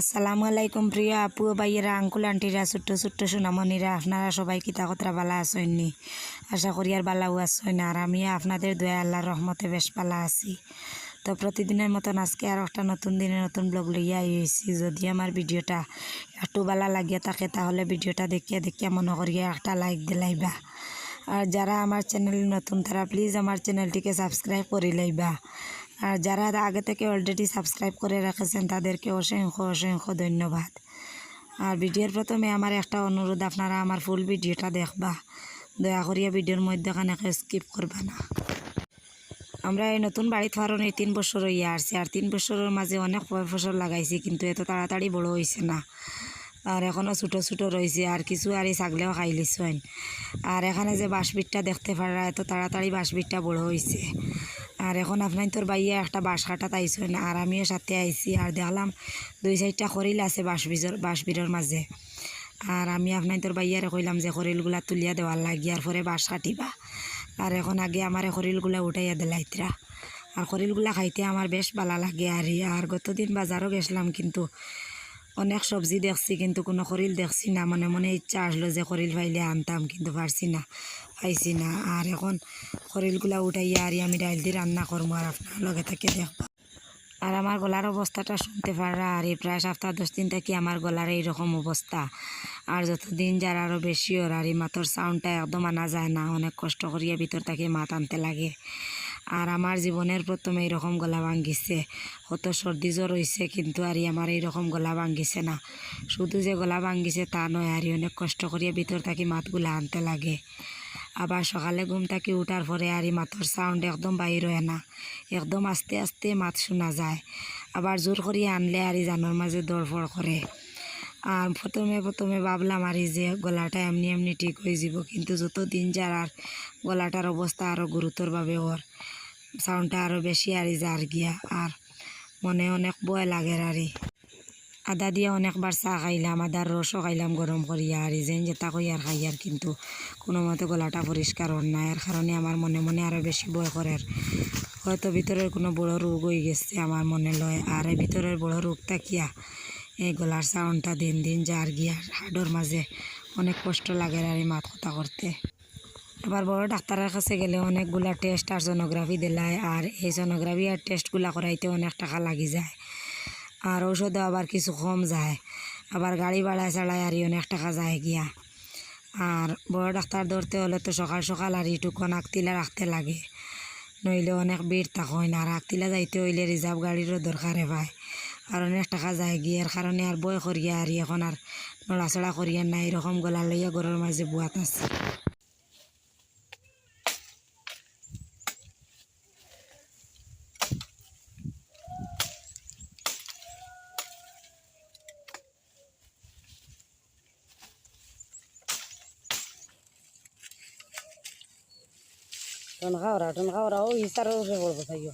আসসালামু আলাইকুম প্রিয় আপু ভাইয়েরা, আঙ্কুল আন্টিরা, ছোট্ট ছোট্ট সোনামণিরা, আপনারা সবাই কিতা কতরা বালা আসেননি আশা করি আর বালাও আসেন আর আমি আপনাদের দয়া, আল্লাহর রহমতে বেশ বালা আছি। তো প্রতিদিনের মতন আজকে আর একটা নতুন দিনে নতুন ব্লগ লইয়া আইছি। যদি আমার ভিডিওটা একটু বালা লাগিয়ে থাকে, তাহলে ভিডিওটা দেখিয়া দেখিয়া মনে করিয়া একটা লাইক দিলাইবা আর যারা আমার চ্যানেল নতুন, তারা প্লিজ আমার চ্যানেলটিকে সাবস্ক্রাইব করে লইবা। আর যারা আগে থেকে অলরেডি সাবস্ক্রাইব করে রেখেছেন, তাদেরকে অসংখ্য অসংখ্য ধন্যবাদ। আর ভিডিওর প্রথমে আমার একটা অনুরোধ, আপনারা আমার ফুল ভিডিওটা দেখবা। দয়া করিয়া ভিডিওর মধ্যখানে স্কিপ করবা না। আমরা এই নতুন বাড়িতে ফারণ এই তিন বছর হইয়া আসছি, আর তিন বছরের মাঝে অনেক ফসল লাগাইছি, কিন্তু এত তাড়াতাড়ি বড় হয়েছে না। আর এখনও ছোটো ছোটো রয়েছে আর কিছু আর এই ছাগলেও খাই লিছেন আর এখানে যে বাঁশবিটটা দেখতে পারা এত তাড়াতাড়ি বাঁশবিটটা বড় হয়েছে আর এখন আপনার তোর বাইয়া একটা বাঁশ কাটাত আইসেন আর আমিও সাথে আইছি, আর দেখালাম দুই চারটা খরিল আছে বাঁশ বীজর বাঁশ বীরের মাঝে আর আমি আপনার তোর বাইয়ারে কইলাম যে খরিলগুলা তুলিয়া দেওয়ার লাগিয়ার পরে বাঁশ কাটিবা আর এখন আগে আমার খরিলগুলা উঠাইয়া দিলাইতরা আর খরিলগুলা খাইতে আমার বেশ ভালো লাগে, আর। আর গতদিন বাজারও গেছিলাম কিন্তু অনেক সবজি দেখছি, কিন্তু কোনো খরিল দেখছি না। মনে মনে ইচ্ছা আসলো যে খরিল পাইলে আনতাম, কিন্তু পারছি না, পাইছি না। আর এখন খরিলগুলা উঠাইয়া আর, আমি ডাইল দিয়ে রান্না করব আর আপনার লগে থেকে দেখব। আর আমার গলার অবস্থাটা শুনতে পারা, আর এই প্রায় সপ্তাহ দশ দিন থেকে আমার গলার এইরকম অবস্থা। আর যতদিন যার আরও বেশি ওর, আর এই মাতর সাউন্ডটা একদম আনা যায় না, অনেক কষ্ট করিয়া ভিতর থেকে মাত আনতে লাগে। আর আমার জীবনের প্রথমে এইরকম গলা ভাঙ্গিছে কত সর্দি জ্বর হয়েছে কিন্তু আর আমার এইরকম গলা ভাঙ্গিছে না। শুধু যে গলা ভাঙ্গিছে তা নয়, আর অনেক কষ্ট করিয়া ভিতর থাকি মাতগুলা আনতে লাগে। আবার সকালে ঘুম থাকি উঠার পরে আর মাথর সাউন্ড একদম বাইর হয় না। একদম আস্তে আস্তে মাত শোনা যায়। আবার জোর করিয়া আনলে আর জানোর মাঝে দরফর করে আর প্রথমে প্রথমে ভাবলাম আর যে গলাটা এমনি এমনি ঠিক হয়ে যাব, কিন্তু যত দিন যার আর গলাটার অবস্থা আরও গুরুতরভাবে ওর। সাউন্ডটা আরও বেশি আর যার গিয়া আর মনে অনেক বয় লাগে আর আদা দিয়ে অনেকবার চা খাইলাম আদার রসও খাইলাম গরম করিয়া আর যেন যেটা কই আর খাই আর কিন্তু কোনো মতে গলাটা পরিষ্কার হন না এর কারণে আমার মনে মনে আরও বেশি ভয় করে হয়তো ভিতরের কোনো বড় রোগ হয়ে গেছে আমার মনে লয় আর এই ভিতরের বড় রোগটা কিয়া? এই গলার সাউন্ডটা দিন দিন যার গিয়া হাডোর মাঝে অনেক কষ্ট লাগে আর এই মাত কথা করতে আবার বড় ডাক্তারের কাছে গেলে অনেকগুলা টেস্ট আর সোনোগ্রাফি দিলায়, আর এই সোনোগ্রাফি আর টেস্টগুলা করাইতে অনেক টাকা লাগি যায়। আর ঔষধও আবার কিছু কম যায়। আবার গাড়ি ভাড়া ছাড়াই আর অনেক টাকা যায় গিয়া। আর বড় ডাক্তার ধরতে হলে তো সকাল সকাল আর ইটুকন আগতিলা রাখতে লাগে। নইলে অনেক ভিড় থাকুন আর আগতিলা যাইতে হইলে রিজার্ভ গাড়িরও দরকারে পায় আর অনেক টাকা যায় গিয়ে, এর কারণে আর বয় করিয়া আর এখন আর নড়াচড়া করিয়া না এরকম গলা লইয়া ঘরের মাঝে বুয়াত আছে। টন খাওয়া টন খাওয়া ও ইসার উপরে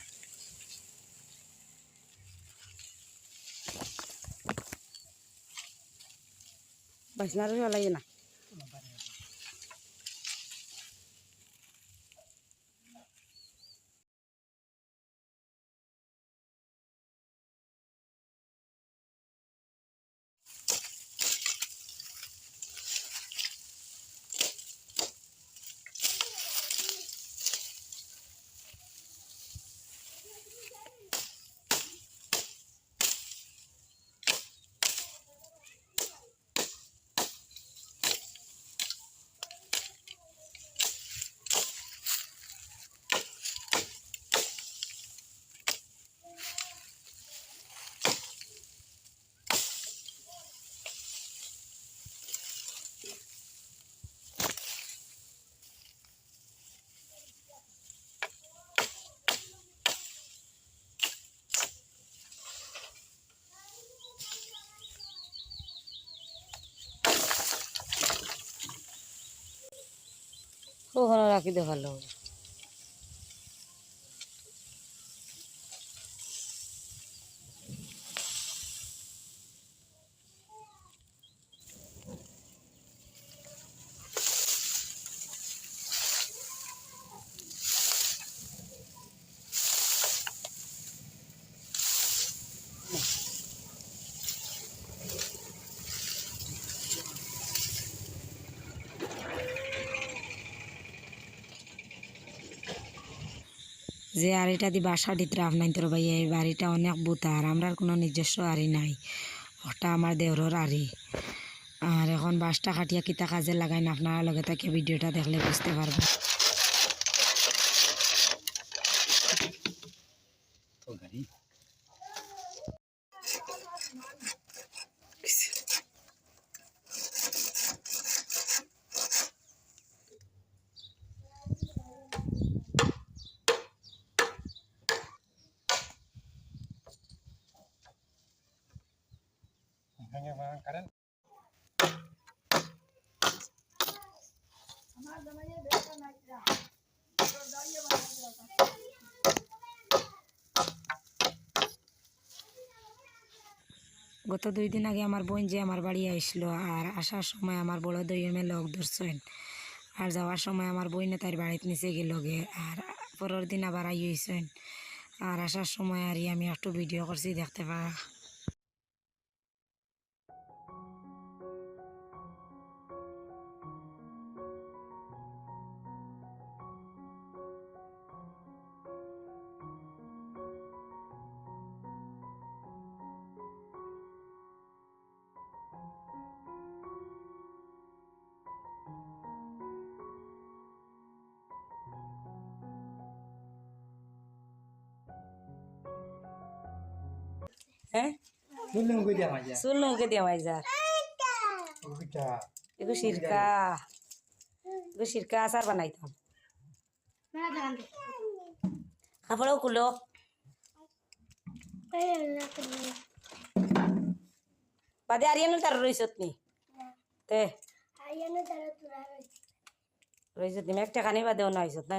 ওখানে রাখি দে ভালো হবে যে আড়িটা দি বাসা নাই তোর ভাইয়া এই বাড়িটা অনেক বুতার, আমরার কোনো নিজস্ব আড়ি নাই। ওটা আমার দেওরর আড়ি আর এখন বাসটা খাটিয়া কিতা কাজে লাগাই না আপনারা লগে থাকে ভিডিওটা দেখলে বুঝতে পারবেন। দুই দিন আগে আমার বোন যে আমার বাড়ি আসলো আর আসার সময় আমার বড় দইমে লোক ধরছেন। আর যাওয়ার সময় আমার বইনে তার বাড়িতে নিচে গেল গে। আর পরের দিন আবার আই হয়েছেন আর আসার সময় আর আমি একটু ভিডিও করছি, দেখতে পারা বললাম কই দিয়া মাঝে চুল নৌকে দিয়ে মাইজার ওইটা এগো সিরকা এগো সিরকা আচার বানাইতাম কাপড়ও কুলো বাদে আরিয়ানো তার রইছত নি তে রইছত নি একটা খানি বাদেও না হইছত না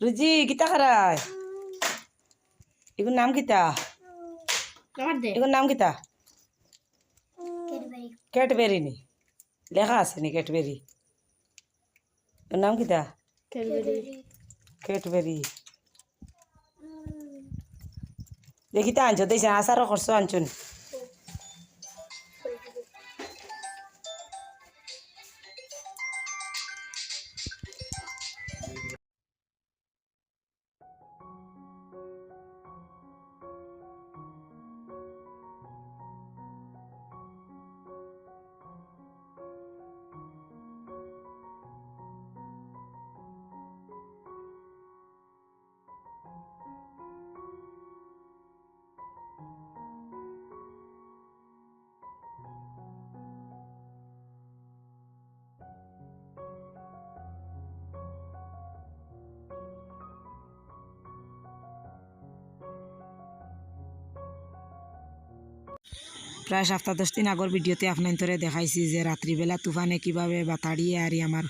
রুজি কিতা খারায় এগুর নাম কিতা এগুর নাম কিতা ক্যাটবেরি নি? লেখা আছে নি ক্যাটবেরি ওর নাম কিতা ক্যাটবেরি দেখিতে আনছো দেখছি আসারও করছ আনছুন প্রায় সপ্তাহ দশ দিন আগর ভিডিওতে আপনার দেখাইছি যে রাত্রিবেলা তুফানে কীভাবে বাতাড়িয়ে আর আমার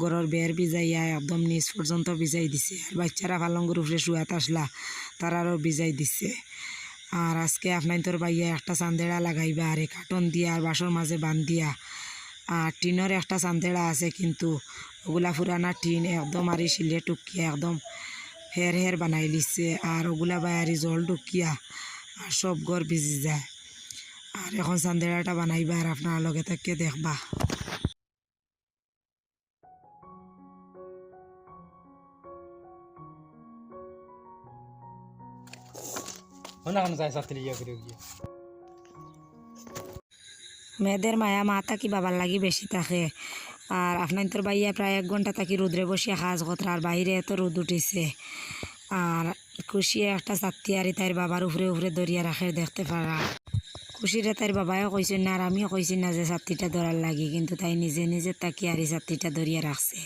গরর বের ভিজাইয়া একদম নিচ পর্যন্ত ভিজাই দিছে। আর বাচ্চারা পালঙ্গর উপরে শুয়াত আসলা তারারও ভিজাই দিছে। আর আজকে আপনার তোর বাইয়া একটা চান্দেড়া লাগাইবা আর এই কার্টন দিয়া আর বাসর মাঝে বান দিয়া। আর টিনের একটা চান্দেড়া আছে, কিন্তু ওগুলা পুরানা টিন একদম আর শিলে টুকিয়া, একদম হের হের বানাই লিছে। আর ওগুলা বাইয়ারি জল টুকিয়া আর সব ঘর ভিজি যায়। আর এখন চান্দেরাটা বানাইবা আর আপনার লগে তাকে দেখবা। মেয়েদের মায়া মা কি বাবার লাগি বেশি থাকে। আর আপনার তোর বাইয়া প্রায় এক ঘণ্টা থাকি রোদ্রে বসিয়া কাজ কতরা আর বাইরে এত রোদ উঠিছে। আর খুশি একটা চাত্তি আর তাইর বাবার উপরে উপরে দরিয়া রাখে দেখতে পারা খুশিরে তার বাবাও কইছেন না আর আমিও কইছি না যে ছাত্রীটা ধরার লাগে কিন্তু তাই নিজে নিজে তাকে আর এই ছাত্রীটা ধরিয়া রাখছে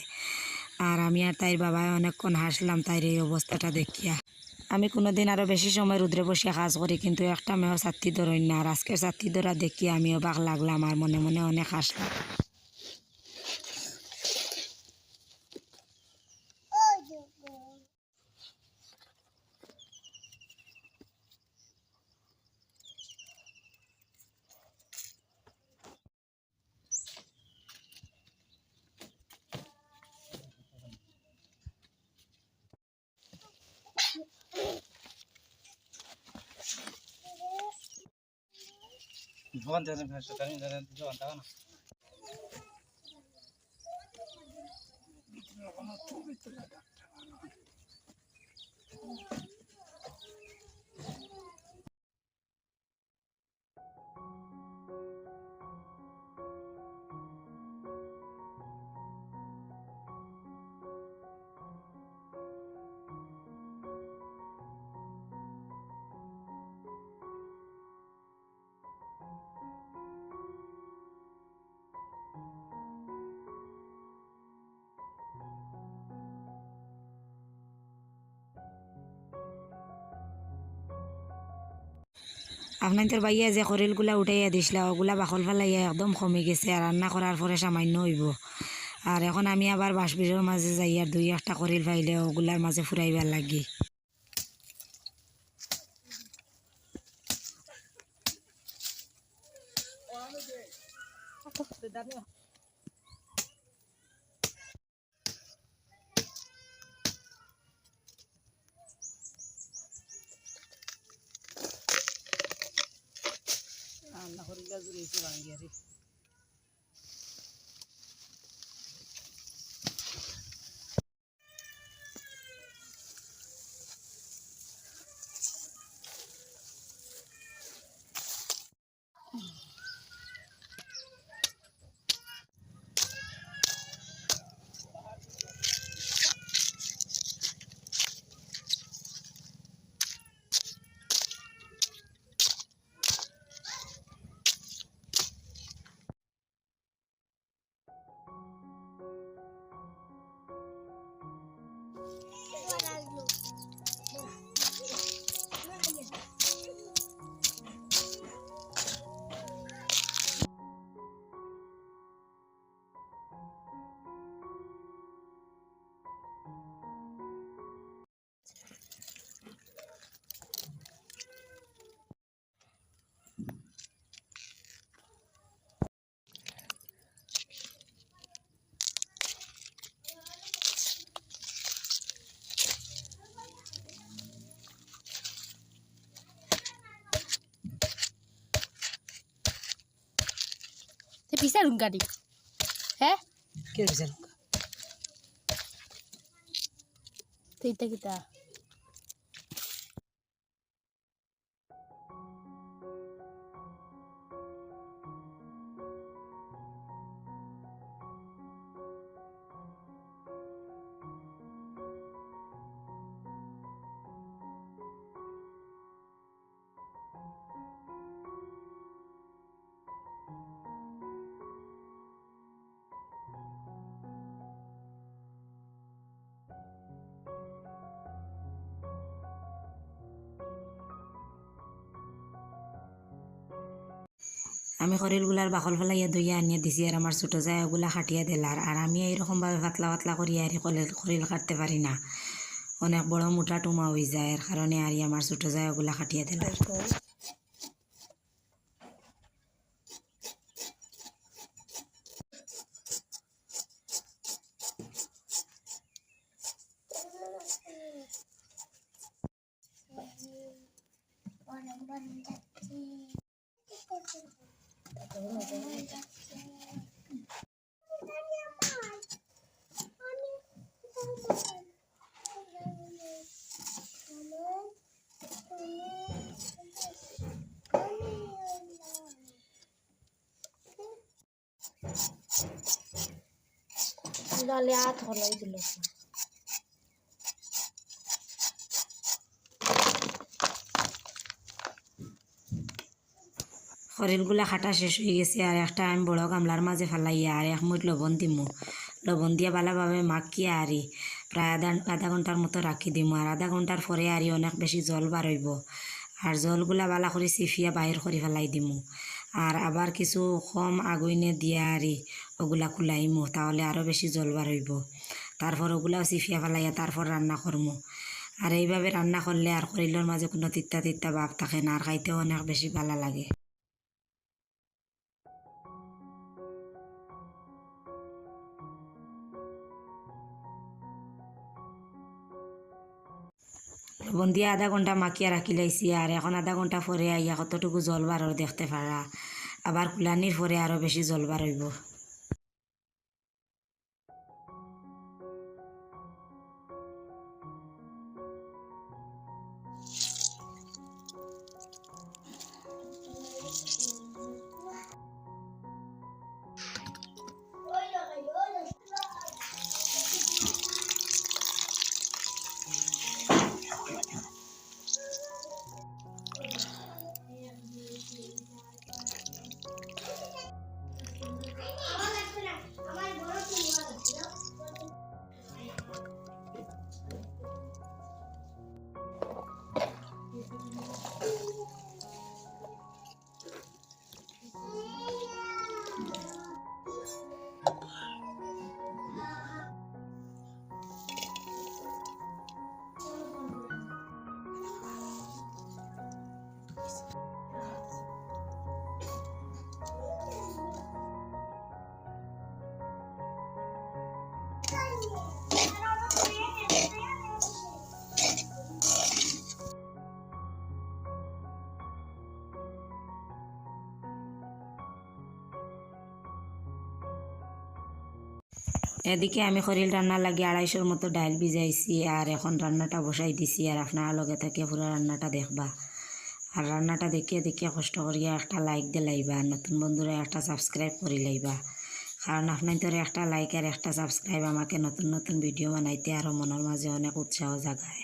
আর আমি আর তাইর বাবায় অনেকক্ষণ হাসলাম তাইর এই অবস্থাটা দেখিয়া। আমি কোনোদিন আরও বেশি সময় রুদ্রে বসে কাজ করি কিন্তু একটা মেয়েও ছাত্রী ধরই না। আর আজকের ছাত্রী ধরা দেখিয়ে আমি অবাক লাগলাম আর মনে মনে অনেক হাসলাম। bukan jalan biasa kan jalan itu kan tangan আপনাদের বাইয়া যে খরিলগুলা উঠাইয়া দিছিলা, ওগুলা বাকল ফেলাইয়া একদম কমে গেছে আর রান্না করার পরে সামান্য হইব। আর এখন আমি আবার বাঁশবিরের মাঝে যাই আর দুই একটা খরিল ফাইলে ওগুলার মাঝে ফুরাইবার লাগি। বিচারুঙ্গা নি হ্যাঁ? কে বিচারুঙ্গা তিতা কিতা? আমি খরিলগুলার বাকল ফেলাইয়া দইয়া আনিয়া দিছি আর আমার ছোটো যায় ওগুলা খাটিয়া দিলার আর আমি এইরকমভাবে পাতলা পাতলা করিয়া আর খরিল কাটতে পারি না। অনেক বড় মোটা টুমা হয়ে যায়। এর কারণে আর আমার ছোটো যায় ওগুলা খাটিয়া দিলার লালে হাত হলাই দিল। খরিলগুলা খাটা শেষ হয়ে গেছে আর একটা আমি বড় গামলার মাঝে ফেলাইয়া আর এক মুঠ লবণ দিমু। লবণ দিয়া ভালোভাবে মাখিয়া আরি প্রায় আধা আধা ঘণ্টার মতো রাখি দিমু আর আধা ঘণ্টার পরে আরি অনেক বেশি জল বার হইব। আর জলগুলা বালা করে চিফিয়া বাহির করে ফেলাই দিমু। আর আবার কিছু কম আগুইনে দিয়া আরি ওগুলা খুলাইমু, তাহলে আরও বেশি জল বার হইব। তারপর ওগুলাও চিফিয়া ফেলাইয়া তারপর রান্না করমু। আর এইভাবে রান্না করলে আর খরিলের মাঝে কোনো তিত্তা তিত্তা ভাব থাকে না, আর খাইতেও অনেক বেশি ভালো লাগে। লবণ দিয়ে আধা ঘণ্টা মাখিয়া রাখি লাইছি আর এখন আধা ঘণ্টা পরে আইয়া কতটুকু জল বার দেখতে পারা আবার কুলানির পরে আরও বেশি জল বার হইব। এদিকে আমি খরিল রান্না লাগে আড়াইশোর মতো ডাইল ভিজাইছি আর এখন রান্নাটা বসাই দিছি আর আপনারা লগে থেকে পুরো রান্নাটা দেখবা। আর রান্নাটা দেখিয়ে দেখিয়ে কষ্ট করিয়া একটা লাইক দিলাইবা নতুন বন্ধুরা একটা সাবস্ক্রাইব করে লাইবা। কারণ আপনার তোর একটা লাইক আর একটা সাবস্ক্রাইব আমাকে নতুন নতুন ভিডিও বানাইতে আরও মনের মাঝে অনেক উৎসাহ জাগায়।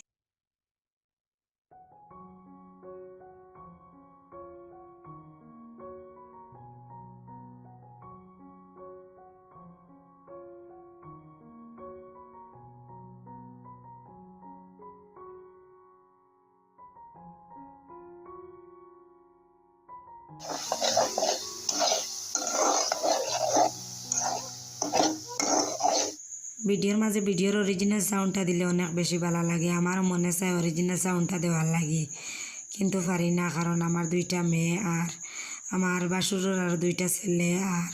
ভিডিওর মাঝে ভিডিওর অরিজিনাল সাউন্ডটা দিলে অনেক বেশি ভালো লাগে। আমার মনে চায় অরিজিনাল সাউন্ডটা দেওয়ার লাগে। কিন্তু পারি না, কারণ আমার দুইটা মেয়ে আর আমার বাসুরের আর দুইটা ছেলে আর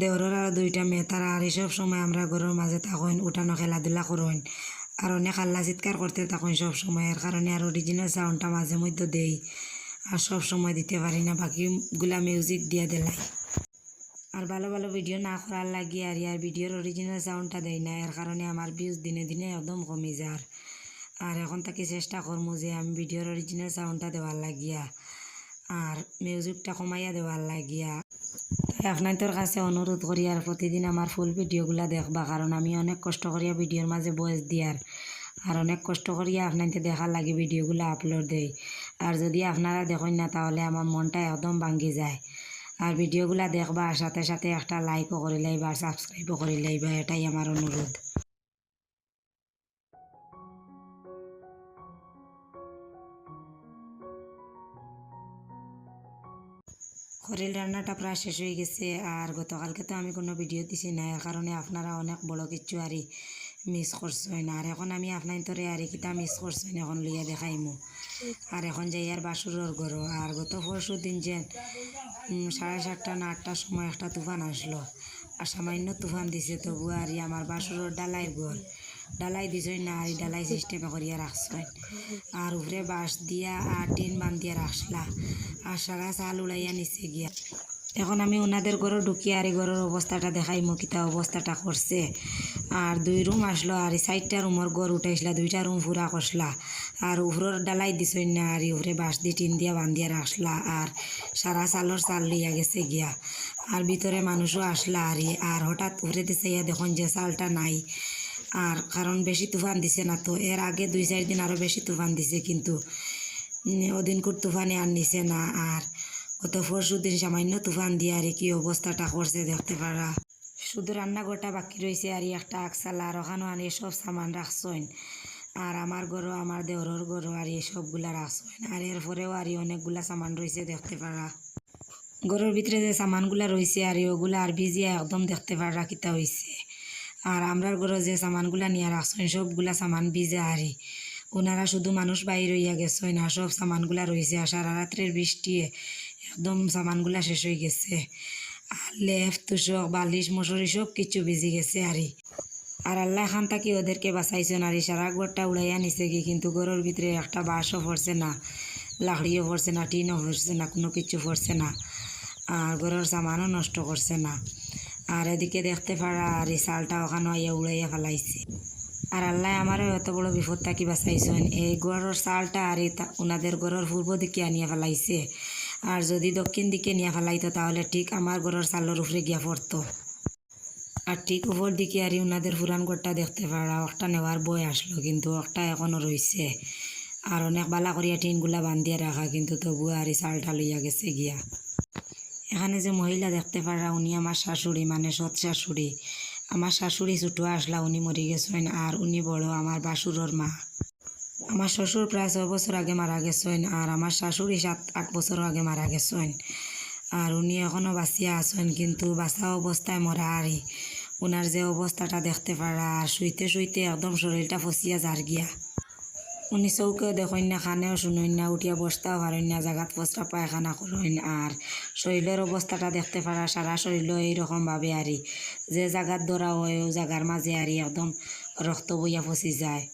দেওরের আর দুইটা মেয়ে। তারা আর সব সময় আমরা ঘরের মাঝে থাকেন, উঠানো খেলাধুলা করেন। আর অনেক আল্লাহ চিৎকার করতে থাকেন সব সময়। এর কারণে আর অরিজিনাল সাউন্ডটা মাঝে মধ্যে দেই। আর সব সময় দিতে পারি না, বাকিগুলা মিউজিক দিয়ে দিলাই। আর ভালো ভালো ভিডিও না করার লাগি আর ইয়ার ভিডিওর অরিজিনাল সাউন্ডটা দেয় না, এর কারণে আমার ভিউজ দিনে দিনে একদম কমে যার। আর এখন তাকে চেষ্টা করব যে আমি ভিডিওর অরিজিনাল সাউন্ডটা দেওয়ার লাগিয়া, আর মিউজিকটা কমাইয়া দেওয়ার লাগিয়া। তাই আপনার তোর কাছে অনুরোধ করি আর প্রতিদিন আমার ফুল ভিডিওগুলা দেখবা, কারণ আমি অনেক কষ্ট করিয়া ভিডিওর মাঝে বয়স দিয়ার। আর অনেক কষ্ট করিয়া আপনাকে দেখার লাগে ভিডিওগুলো আপলোড দেই। আর যদি আপনারা দেখেন না, তাহলে আমার মনটা একদম ভাঙ্গি যায়। আর ভিডিওগুলা দেখবা, সাথে সাথে একটা লাইকও করে লাইবা সাবস্ক্রাইবও করে লাইবা, এটাই আমার অনুরোধ। খরিল রান্নাটা প্রায় শেষ হয়ে গেছে, আর গতকালকে তো আমি কোনো ভিডিও দিছি না এর কারণে আপনারা অনেক বড় কিছু আরই মিস করছেন আর এখন আমি আপনার তোরে আর কিতা মিস করছেন এখন লইয়া দেখাইমু আর এখন যাই আর বাসুরের ঘর আর গত পরশু দিন যে সাড়ে সাতটা না আটটার সময় একটা তুফান আসলো। আর সামান্য তুফান দিছে তবু আর আমার বাসুরের ডালাইয়ের ঘর ডালাই দিছই না আর ডালাই সিস্টেমে করিয়া রাখছেন আর উপরে বাঁশ দিয়া আর টিন বান্ধিয়া রাখলা আর সারা চাল উড়াইয়া নিচে গিয়া এখন আমি ওনাদের ঘরে ঢুকি আর এই ঘরের অবস্থাটা দেখাই, মুখিতা অবস্থাটা করছে। আর দুই রুম আসলো, আর চারটা রুমের ঘর উঠাইছিলা দুইটা রুম পুরা করছিলা আর উপরের ডালাই দিছই না, আর উপরে বাঁশ দিয়ে টিন দিয়া বান্ধিয়া রাখলা আর সারা চালর চাল লইয়া গেছে গিয়া। আর ভিতরে মানুষও আসলা, আর আর হঠাৎ উপরে দিছে, ইয়া দেখুন যে চালটা নাই। আর কারণ বেশি তুফান দিছে না তো, এর আগে দুই চার দিন আরও বেশি তুফান দিছে কিন্তু। ওদিনকুর তুফানে আর নিছে না, আর গত পরশু দিন সামান্য তুফান দিয়ে আর কি অবস্থাটা করছে দেখতে পারা। শুধু রান্নাঘরটা বাকি রয়েছে আর একটা আকসালা আর ওখানেও আর সব সামান রাখছেন আর আমার ঘরও, আমার দেওরের ঘরও আর এই সবগুলা রাখছেন আর এরপরেও আর অনেকগুলা সামান রয়েছে দেখতে পারা। ঘরের ভিতরে যে সামানগুলা রয়েছে আর ওগুলা আর ভিজিয়া একদম দেখতে পারা কিতা হয়েছে আর আমরার ঘরে যে সামানগুলা নিয়ে রাখছেন সবগুলা সামান ভিজে আরে। ওনারা শুধু মানুষ বাইর হইয়া গেছেন আর সব সামানগুলা রয়েছে আর সারা রাত্রের বৃষ্টিয়ে একদম সামানগুলা শেষ হয়ে গেছে। আর লেফ তুষক বালিশ, মশুরি সব কিছু ভিজে গেছে আরে। আর আল্লাহ খান তাকি ওদেরকে বাঁচাইছেন আর, সারা ঘরটা উড়াইয়া নিছে কি কিন্তু ঘরের ভিতরে একটা বাঁশও পড়ছে না, লাকড়িও পড়ছে না, টিনও পড়ছে না, কোনো কিছু পড়ছে না। আর ঘরের সামানও নষ্ট করছে না। আর এদিকে দেখতে পারা, আর এই চালটা ওখানে ইয়ে উড়াইয়া ফেলাইছে। আর আল্লাহ আমারও এত বড় বিপদ থাকি বাঁচাইছেন। এই ঘরের চালটা আর ওনাদের ঘরের পূর্ব দিকে আনিয়া ফেলাইছে। আর যদি দক্ষিণ দিকে নিয়ে ফেলাইতো তাহলে ঠিক আমার ঘরের চালের উপরে গিয়া পড়তো। আর ঠিক উপর দিকে আর ওনাদের পুরান ঘরটা দেখতে পারা একটা নেওয়ার বই আসলো, কিন্তু একটা এখনও রয়েছে আর অনেক বালা করিয়া টিনগুলা বান্ধিয়া রাখা কিন্তু তবু আর চালটা লইয়া গেছে গিয়া। এখানে যে মহিলা দেখতে পারা উনি আমার শাশুড়ি মানে সৎ শাশুড়ি। আমার শাশুড়ি ছোটো আসলা, উনি মরি গেছেন, আর উনি বড় আমার বাসুরর মা। আমার শ্বশুর প্রায় ছয় বছর আগে মারা গেছেন আর আমার শাশুড়ি সাত, আট বছর আগে মারা গেছেন। আর উনি এখনও বাঁচিয়া আছেন, কিন্তু বাঁচা অবস্থায় মরা আরই ওনার যে অবস্থাটা দেখতে পারা, আর শুইতে শুইতে একদম শরীরটা ফসিয়া যার গিয়া। উনি চৌকেও দেখেন না, খানেও শুনেন না, উঠিয়া বসতেও পারেন না, জাগাত বস্তা পায়খানা করেন আর শরীরের অবস্থাটা দেখতে পারা সারা শরীর এইরকমভাবে আরি যে জাগাত ধরা হয়, ও জাগার মাঝে আরি একদম রক্ত বইয়া ফসি যায়।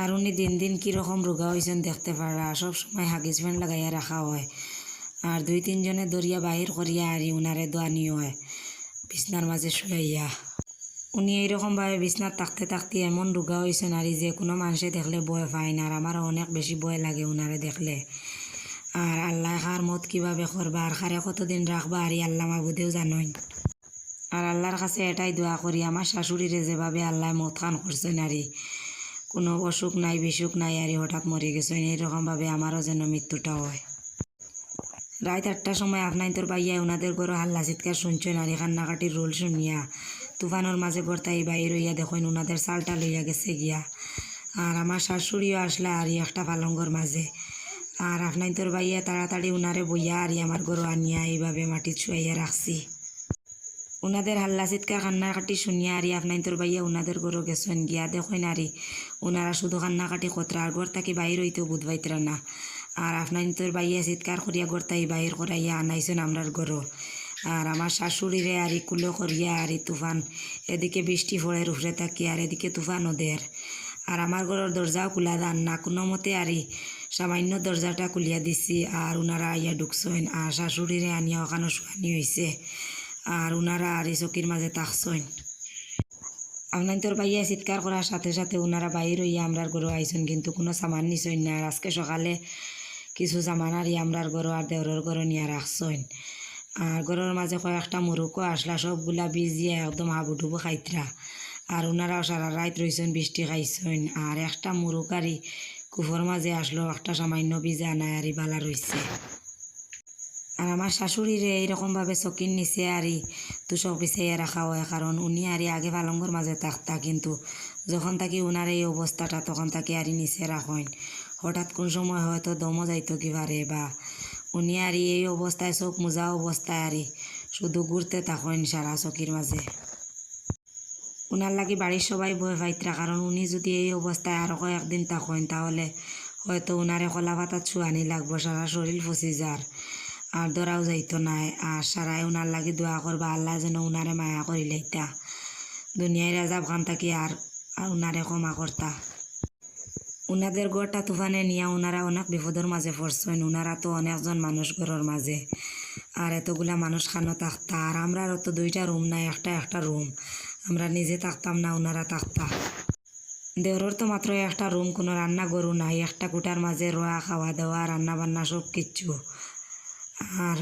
আর উনি দিন দিন কীরকম রোগা হয়েছেন দেখতে পারা সব সময় হাগিজ ফ্যান লাগাইয়া রাখা হয়। আর দুই তিনজনে দরিয়া বাহির করিয়া আরি উনারে দোয়ানি হয়, বিছনার মাঝে শুয়াইয়া। উনি এইরকমভাবে বিছনাত থাকতে থাকতে এমন রোগা হয়েছেন আর যে কোনো মানুষে দেখলে বয় পায় না, আর আমার অনেক বেশি বয় লাগে উনারে দেখলে। আর আল্লাহ খার মত কীভাবে করবা, আর খারে কতদিন রাখবা, আর আল্লাহ মাবুদেও জানইন আর আল্লাহর কাছে এটাই দোয়া করি, আমার শাশুড়িরে যেভাবে আল্লাহ মত খান করছেন আরি কোনো অসুখ নাই, বিসুখ নাই, আরি হঠাৎ মরে গেছেন এইরকমভাবে আমারও যেন মৃত্যুটা হয়। রাত আটটার সময় আপনার তোর পাইয়া ওনাদের ঘর হাল্লা চিৎকার শুনছেন আর কান্নাকাটির রোল শুনিয়া তুফানোর মাঝে বর্তাই বাইর হইয়া দেখেন ওনাদের চালটা লইয়া গেছে গিয়া। আর আমার শাশুড়িও আসলে আর একটা পালঙ্গর মাঝে। আর আপনার তোর বাইয়া তাড়াতাড়ি উনারে বইয়া আর আমার গরু আনিয়া এইভাবে মাটিত শুয়াইয়া রাখছি। ওনাদের হাল্লা চিৎকার কান্নাকাটি শুনিয়া আরি আপনার তোর বাইয়া ওনাদের গরু গেছেন গিয়া। দেখেন আরি ওনারা শুধু কান্নাকাটি কতরা আর ঘর থাকি বাইর হইতেও বুধ বাইতরা না। আর আপনার তোর বাইয়া চিৎকার করিয়া ঘর তাই বাইর করাইয়া আনাইছেন আমরার গরু। আর আমার শাশুড়িরে আরি কুলো করিয়া আরি তুফান, এদিকে বৃষ্টি ফলের উফরে থাকি আর এদিকে তুফান ওদের। আর আমার ঘরের দরজাও খোলা দান না, কোনো মতে আরি সামান্য দরজাটা খুলিয়া দিছি। আর ওনারা আইয়া ঢুকছেন আর শাশুড়িরে আনিয়া ওখানে শুয়ানি হয়েছে আর ওনারা আর চকির মাঝে তাকছেন আপনার তোর বাইয়া চিৎকার করার সাথে সাথে ওনারা বাইর হইয়া আমরার গরু আইসন কিন্তু কোনো সামান নিছেন না আর আজকে সকালে কিছু সামান আর আমরার গরু আর দেওরের গরু নিয়ে রাখছেন আর গরুর মাঝে কয়েকটা মুরুকও আসলা সবগুলা ভিজিয়া একদম হাবুডুবু খাইতরা আর ওনারাও সারা রাত রইছেন বৃষ্টি খাইছেন আর একটা মুরুকারি কুফর মাঝে আসলো, একটা সামান্য ভিজা নাই আর বালা রইছে আর আমার শাশুড়িরে এইরকমভাবে চকির নিচে আরি তুষক বিছাইয়া রাখা হয়, কারণ উনি আরি আগে পালঙ্গর মাঝে থাকতা কিন্তু। যখন থাকি উনার এই অবস্থাটা, তখন তাকে আরি নিচে রাখেন হঠাৎ কোন সময় হয়তো দমও যাইতো কিবারে বা উনি আরি এই অবস্থায়, চোখ মোজা অবস্থায় আরি শুধু ঘুরতে থাকেন সারা চকির মাঝে উনার লাগি বাড়ির সবাই ভয় পাইতরা, কারণ উনি যদি এই অবস্থায় আরও কয়েকদিন থাকেন তাহলে হয়তো উনারে কলা পাতাত ছুয়ানি লাগবো, সারা শরীর ফসি যার। আর ধরাও যাইতো নাই। আর সারাই উনার লাগি দোয়া করবা আল্লাহ যেন উনারে মায়া করি লাইতা দুনিয়ায় রাজা ভান থাকি আর আর উনারে ক্ষমা করতা উনাদের গড়টা তুফানে নিয়ে ওনারা অনেক বিপদের মাঝে পড়ছেন উনারা তো অনেকজন মানুষ ঘরের মাঝে আর এতগুলা মানুষ খানো থাকতা আর আমরা তো দুইটা রুম নাই, একটা একটা রুম আমরা নিজে থাকতাম না ওনারা থাকতা। দেওরের তো মাত্র একটা রুম কোনো রান্না গরু নাই। একটা কুটার মাঝে রোয়া খাওয়া দাওয়া রান্না বান্না সব কিচ্ছু। আর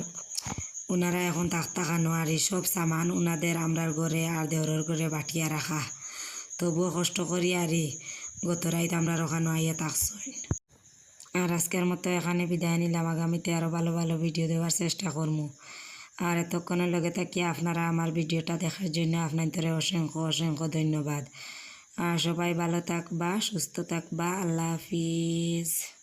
ওনারা এখন থাকতা খানো আর সব সামান ওনাদের আমরার ঘরে আর দেওরের ঘরে বাটিয়া রাখা তবুও কষ্ট করি আর গত রাইত আমরা ওখানে আইয়া থাকছেন আর আজকের মতো এখানে বিদায় নিলাম। আগামীতে আরও ভালো ভালো ভিডিও দেওয়ার চেষ্টা করব আর এতক্ষণের লগে থাকি আপনারা আমার ভিডিওটা দেখার জন্য আপনাদের অসংখ্য অসংখ্য ধন্যবাদ। আর সবাই ভালো থাকবা, সুস্থ থাকবা। আল্লাহ হাফিজ।